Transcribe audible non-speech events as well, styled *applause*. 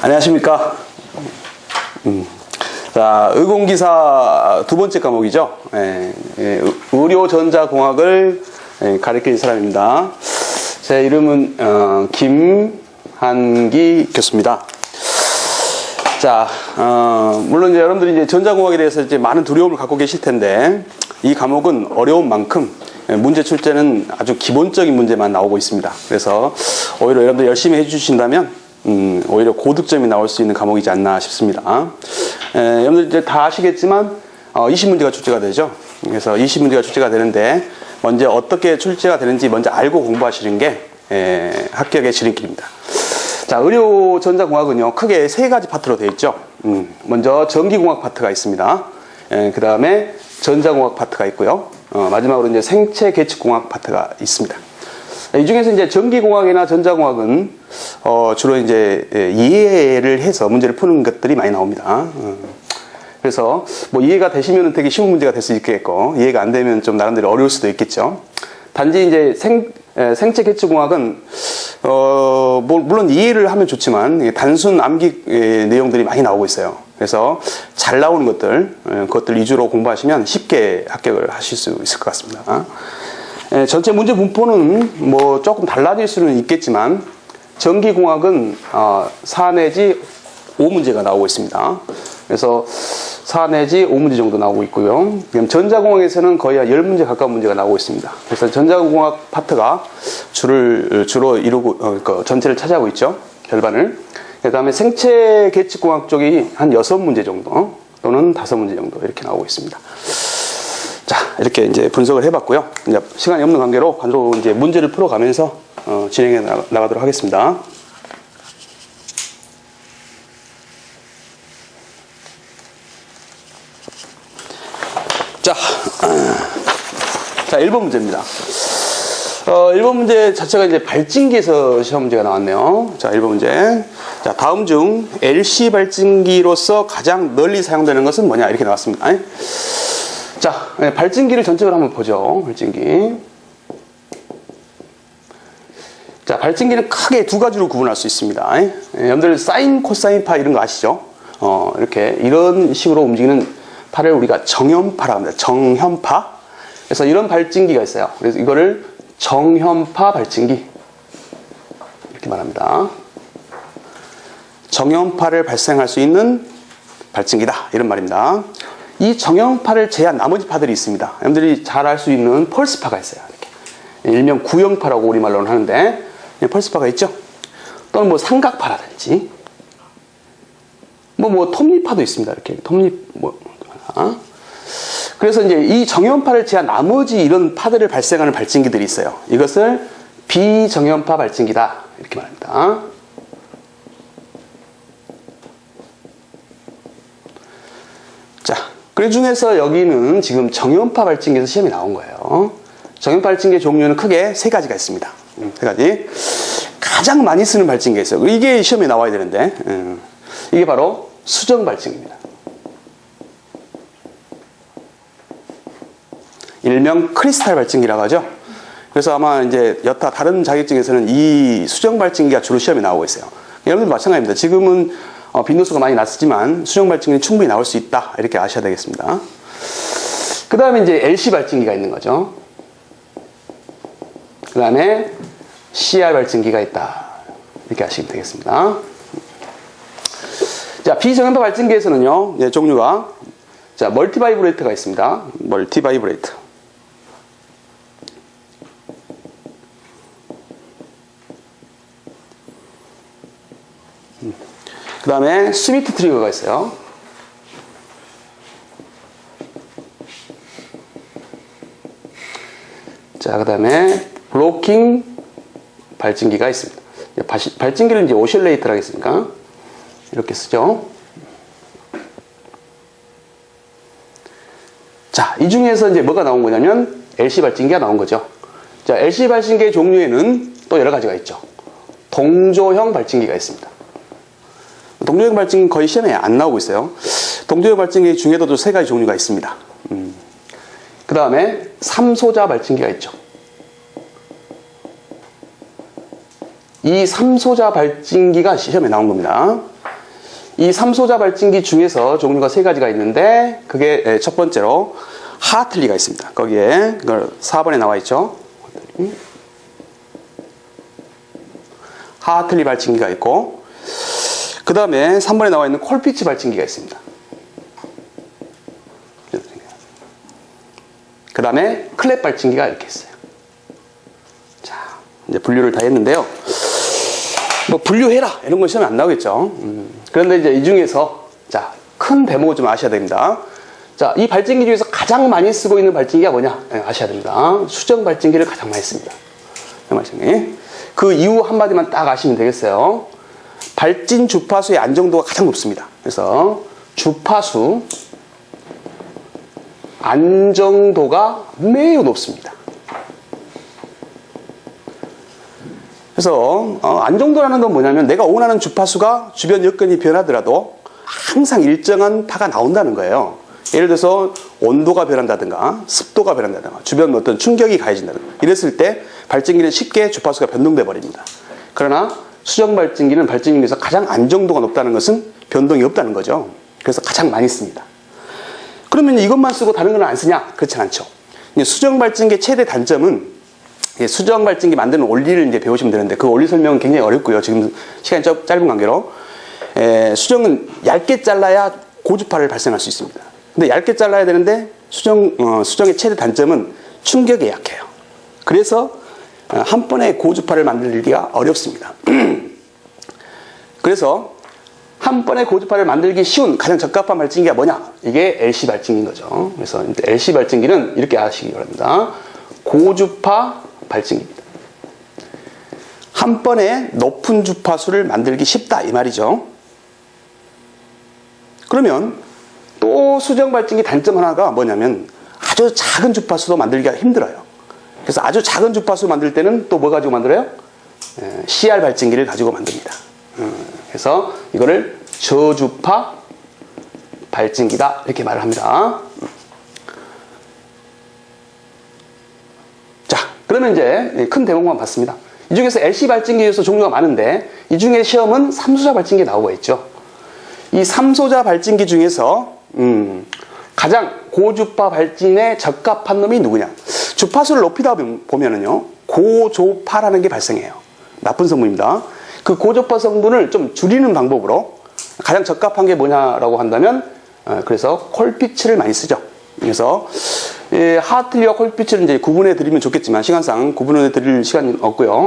안녕하십니까. 음. 자, 의공기사 두 번째 과목이죠. 예, 예, 의료전자공학을 예, 가르칠 사람입니다. 제 이름은 어, 김한기 교수입니다. 자, 어, 물론 이제 여러분들이 이제 전자공학에 대해서 이제 많은 두려움을 갖고 계실 텐데 이 과목은 어려운 만큼 예, 문제 출제는 아주 기본적인 문제만 나오고 있습니다. 그래서 오히려 여러분들 열심히 해주신다면 음, 오히려 고득점이 나올 수 있는 과목이지 않나 싶습니다. 에, 여러분들 이제 다 아시겠지만 어, 20문제가 출제가 되죠. 그래서 20문제가 출제가 되는데 먼저 어떻게 출제가 되는지 먼저 알고 공부하시는 게 에, 합격의 지름길입니다. 자, 의료 전자공학은요, 크게 세 가지 파트로 되어 있죠. 음, 먼저 전기공학 파트가 있습니다. 그 다음에 전자공학 파트가 있고요. 어, 마지막으로 이제 생체 계측공학 파트가 있습니다. 이 중에서 이제 전기공학이나 전자공학은 어, 주로 이제 예, 이해를 해서 문제를 푸는 것들이 많이 나옵니다. 어. 그래서 뭐 이해가 되시면 되게 쉬운 문제가 될 수 있겠고 이해가 안 되면 좀 나름대로 어려울 수도 있겠죠. 단지 이제 생, 에, 생체 계측공학은 어, 뭐, 물론 이해를 하면 좋지만 단순 암기 에, 내용들이 많이 나오고 있어요. 그래서 잘 나오는 것들, 에, 그것들 위주로 공부하시면 쉽게 합격을 하실 수 있을 것 같습니다. 에, 전체 문제 분포는 뭐 조금 달라질 수는 있겠지만 전기공학은 어, 4 내지 5문제가 나오고 있습니다. 그래서 4 내지 5문제 정도 나오고 있고요. 그럼 전자공학에서는 거의 한 10문제 가까운 문제가 나오고 있습니다. 그래서 전자공학 파트가 주를, 주로 이루고, 어, 그 전체를 차지하고 있죠. 절반을. 그 다음에 생체 계측공학 쪽이 한 6문제 정도 또는 5문제 정도 이렇게 나오고 있습니다. 자, 이렇게 이제 분석을 해봤고요. 이제 시간이 없는 관계로 바로 이제 문제를 풀어가면서 어, 진행해 나가, 나가도록 하겠습니다. 자, 자, 1번 문제입니다. 어, 1번 문제 자체가 이제 발진기에서 시험 문제가 나왔네요. 자, 1번 문제. 자, 다음 중 LC 발진기로서 가장 널리 사용되는 것은 뭐냐? 이렇게 나왔습니다. 자, 네, 발진기를 전체적으로 한번 보죠. 발진기. 자, 발진기는 크게 두 가지로 구분할 수 있습니다. 예, 여러분들 사인, 코사인 파 이런 거 아시죠? 어, 이렇게 이런 식으로 움직이는 파를 우리가 정현파라고 합니다. 정현파. 그래서 이런 발진기가 있어요. 그래서 이거를 정현파 발진기. 이렇게 말합니다. 정현파를 발생할 수 있는 발진기다. 이런 말입니다. 이 정형파를 제한 나머지 파들이 있습니다. 여러분들이 잘 알 수 있는 펄스파가 있어요. 이렇게. 일명 구형파라고 우리말로는 하는데 펄스파가 있죠. 또는 뭐 삼각파라든지 뭐뭐 톱니파도 있습니다. 이렇게 톱니 뭐 하나. 그래서 이제 이 정형파를 제한 나머지 이런 파들을 발생하는 발진기들이 있어요. 이것을 비정형파 발진기다 이렇게 말합니다. 자, 그 중에서 여기는 지금 정형파 발진기에서 시험이 나온 거예요. 정형파 발진기의 종류는 크게 세 가지가 있습니다. 음, 세 가지. 가장 많이 쓰는 발진기가 있어요. 이게 시험에 나와야 되는데, 음, 이게 바로 수정 발진기입니다. 일명 크리스탈 발진기라고 하죠. 그래서 아마 이제 여타 다른 자격증에서는 이 수정 발진기가 주로 시험에 나오고 있어요. 여러분들 마찬가지입니다. 지금은 어, 빈도수가 많이 낮지만 수정 발진기는 충분히 나올 수 있다. 이렇게 아셔야 되겠습니다. 그 다음에 이제 LC 발진기가 있는 거죠. 그 다음에 CR 발진기가 있다. 이렇게 아시면 되겠습니다. 자, 비정형파 발진기에서는요, 예, 종류가, 자, 멀티 바이브레이트가 있습니다. 멀티 바이브레이트. 그 다음에 스미트 트리거가 있어요. 자, 그 다음에 블로킹 발진기가 있습니다. 발진기를 이제 오실레이터라고 했으니까 이렇게 쓰죠. 자, 이 중에서 이제 뭐가 나온 거냐면 LC 발진기가 나온 거죠. 자, LC 발진기의 종류에는 또 여러 가지가 있죠. 동조형 발진기가 있습니다. 동조형 발진기 거의 시험에 안 나오고 있어요. 동조형 발진기 중에도 세 가지 종류가 있습니다. 음. 그 다음에 삼소자 발진기가 있죠. 이 삼소자 발진기가 시험에 나온 겁니다. 이 삼소자 발진기 중에서 종류가 세 가지가 있는데 그게 예, 첫 번째로 하틀리가 있습니다. 거기에 그걸 4번에 나와 있죠. 하틀리 발진기가 있고 그 다음에 3번에 나와 있는 콜피치 발진기가 있습니다. 그 다음에 클랩 발진기가 이렇게 있어요. 자, 이제 분류를 다 했는데요. 뭐 분류해라 이런 건 시험에 안 나오겠죠. 음, 그런데 이제 이 중에서 자, 큰 대목을 좀 아셔야 됩니다. 자, 이 발진기 중에서 가장 많이 쓰고 있는 발진기가 뭐냐? 네, 아셔야 됩니다. 수정 발진기를 가장 많이 씁니다. 그 이유 한마디만 딱 아시면 되겠어요. 발진 주파수의 안정도가 가장 높습니다. 그래서 주파수 안정도가 매우 높습니다. 그래서 어, 안정도라는 건 뭐냐면 내가 원하는 주파수가 주변 여건이 변하더라도 항상 일정한 파가 나온다는 거예요. 예를 들어서 온도가 변한다든가 습도가 변한다든가 주변 어떤 충격이 가해진다든가 이랬을 때 발진기는 쉽게 주파수가 변동돼 버립니다. 그러나 수정 발진기는 발진기 중에서 가장 안정도가 높다는 것은 변동이 없다는 거죠. 그래서 가장 많이 씁니다. 그러면 이것만 쓰고 다른 건 안 쓰냐? 그렇지 않죠. 수정 발진기의 최대 단점은 예, 수정 발진기 만드는 원리를 이제 배우시면 되는데 그 원리 설명은 굉장히 어렵고요. 지금 시간이 짧- 짧은 관계로 에, 수정은 얇게 잘라야 고주파를 발생할 수 있습니다. 근데 얇게 잘라야 되는데 수정 어, 수정의 최대 단점은 충격에 약해요. 그래서 어, 한 번에 고주파를 만들기가 어렵습니다. *clears throat* 그래서 한 번에 고주파를 만들기 쉬운 가장 적합한 발진기가 뭐냐? 이게 LC 발진기인 거죠. 그래서 LC 발진기는 이렇게 아시기 바랍니다. 고주파 발진기입니다. 한 번에 높은 주파수를 만들기 쉽다 이 말이죠. 그러면 또 수정 발진기 단점 하나가 뭐냐면 아주 작은 주파수도 만들기가 힘들어요. 그래서 아주 작은 주파수 만들 때는 또 뭐 가지고 만들어요? 에, CR 발진기를 가지고 만듭니다. 음, 그래서 이거를 저주파 발진기다 이렇게 말을 합니다. 자, 그러면 이제 큰 대목만 봤습니다. 이 중에서 LC 발진기에서 종류가 많은데 이 중에 시험은 삼소자 발진기 나오고 있죠. 이 삼소자 발진기 중에서 음, 가장 고주파 발진에 적합한 놈이 누구냐? 주파수를 높이다 보면은요 고조파라는 게 발생해요. 나쁜 성분입니다. 그 고조파 성분을 좀 줄이는 방법으로 가장 적합한 게 뭐냐라고 한다면 어, 그래서 콜피츠를 많이 쓰죠. 그래서 예, 하틀리와 콜피츠를 이제 구분해 드리면 좋겠지만 시간상 구분해 드릴 시간이 없고요.